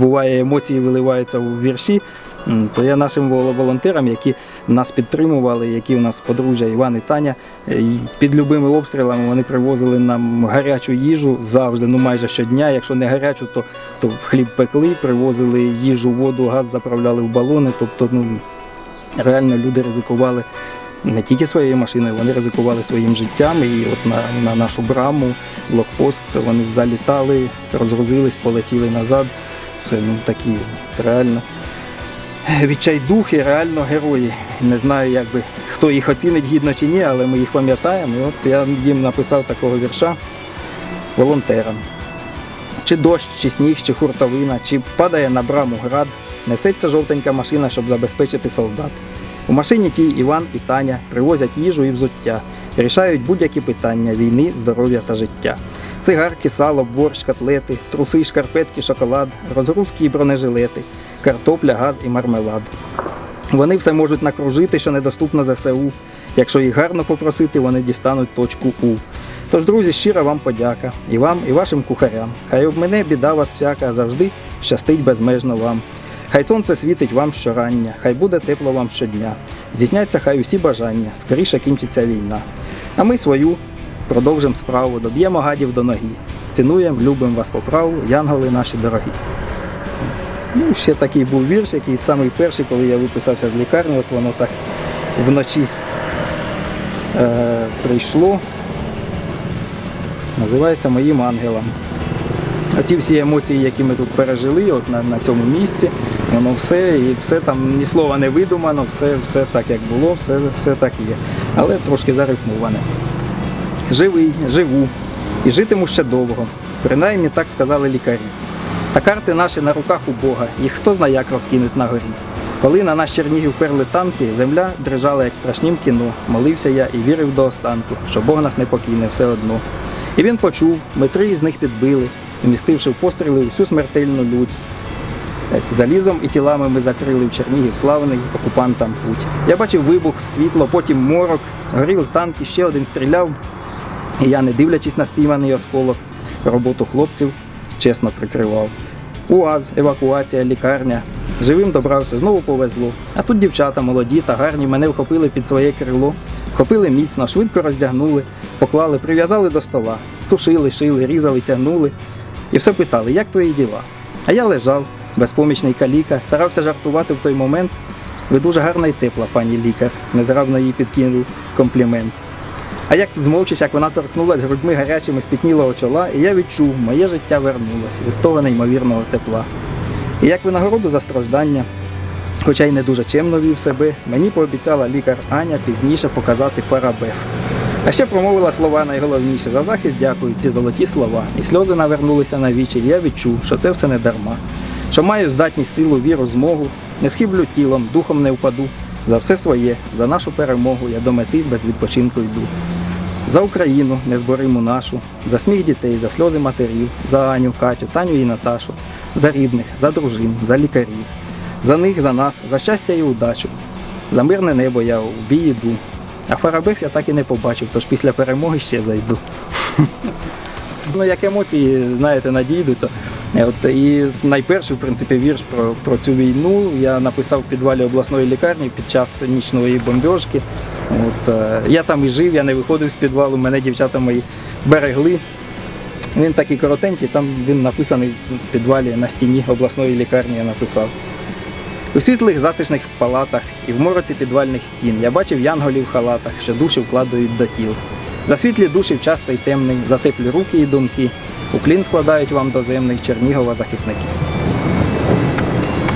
буває емоції виливаються у вірші. То я нашим вол- волонтерам, які нас підтримували, які у нас подружжя Іван і Таня, е, під любими обстрілами вони привозили нам гарячу їжу завжди, ну майже щодня. Якщо не гарячу, то, то хліб пекли, привозили їжу, воду, газ заправляли в балони. Тобто, ну реально люди ризикували не тільки своєю машиною, вони ризикували своїм життям. І от на, на нашу браму, блокпост, вони залітали, розгрузились, полетіли назад. Це ну такі реально відчайдухи, реально герої. Не знаю, як би, хто їх оцінить гідно чи ні, але ми їх пам'ятаємо. І от я їм написав такого вірша волонтерам. Чи дощ, чи сніг, чи хуртовина, чи падає на браму град, несеться жовтенька машина, щоб забезпечити солдат. У машині тій Іван і Таня привозять їжу і взуття, рішають будь-які питання війни, здоров'я та життя. Цигарки, сало, борщ, котлети, труси, шкарпетки, шоколад, розгрузки і бронежилети, картопля, газ і мармелад. Вони все можуть накружити, що недоступно ЗСУ. Якщо їх гарно попросити, вони дістануть точку У. Тож, друзі, щира вам подяка і вам, і вашим кухарям. Хай об мене біда вас всяка завжди щастить безмежно вам. Хай сонце світить вам щорання, хай буде тепло вам щодня. Здійсняться хай усі бажання, скоріше кінчиться війна. А ми свою продовжимо справу, доб'ємо гадів до ноги. Цінуємо, любимо вас по праву, янголи наші дорогі. Ну, ще такий був вірш, який самий перший, коли я виписався з лікарні, от воно так вночі е, прийшло. Називається Моїм ангелом. А ті всі емоції, які ми тут пережили, от на, на цьому місці, воно все, і все там ні слова не видумано, все, все так, як було, все, все так є. Але трошки зарифмоване. Живий, живу і житиму ще довго. Принаймні так сказали лікарі. Та карти наші на руках у Бога, їх хто знає, як розкинуть на горі. Коли на наш Чернігів перли танки, земля дрижала, як в страшнім кіно. Молився я і вірив до останку, що Бог нас не покине все одно. І він почув, ми три із них підбили, вмістивши в постріли всю смертельну лють. Залізом і тілами ми закрили в Чернігів славний окупантам путь. Я бачив вибух, світло, потім морок, горів танк і ще один стріляв. І я, не дивлячись на спійманий осколок, роботу хлопців чесно прикривав. УАЗ, евакуація, лікарня. Живим добрався, знову повезло. А тут дівчата молоді та гарні мене вхопили під своє крило, вхопили міцно, швидко роздягнули, поклали, прив'язали до стола, сушили, шили, різали, тягнули. І все питали, як твої діла? А я лежав, безпомічний каліка, старався жартувати в той момент. Ви дуже гарна і тепла, пані лікар, незграбно їй підкинув комплімент. А як тут змовчиш, як вона торкнулась грудьми гарячими спітнілого чола, і я відчув, моє життя вернулося від того неймовірного тепла. І як винагороду за страждання, хоча й не дуже чемно вів себе, мені пообіцяла лікар Аня пізніше показати фарабеф. А ще промовила слова найголовніше за захист дякую, ці золоті слова. І сльози навернулися на вічі, і я відчув, що це все не дарма. Що маю здатність, силу, віру, змогу, не схиблю тілом, духом не впаду. За все своє, за нашу перемогу я до мети без відпочинку йду. За Україну, незбориму нашу, за сміх дітей, за сльози матерів, за Аню, Катю, Таню і Наташу, за рідних, за дружин, за лікарів, за них, за нас, за щастя і удачу. За мирне небо я у бій іду. А Фарабеф я так і не побачив, тож після перемоги ще зайду. Ну, як емоції, знаєте, надійдуть, то от і найперший, в принципі, вірш про, про цю війну я написав в підвалі обласної лікарні під час нічної бомбьошки. От, е, я там і жив, я не виходив з підвалу, мене дівчата мої берегли. Він такий коротенький, там він написаний в підвалі на стіні обласної лікарні, я написав. У світлих затишних палатах і в мороці підвальних стін я бачив янголів в халатах, що душі вкладають до тіл. За світлі душі в час цей темний, за теплі руки і думки. Уклін складають вам доземний Чернігова захисники.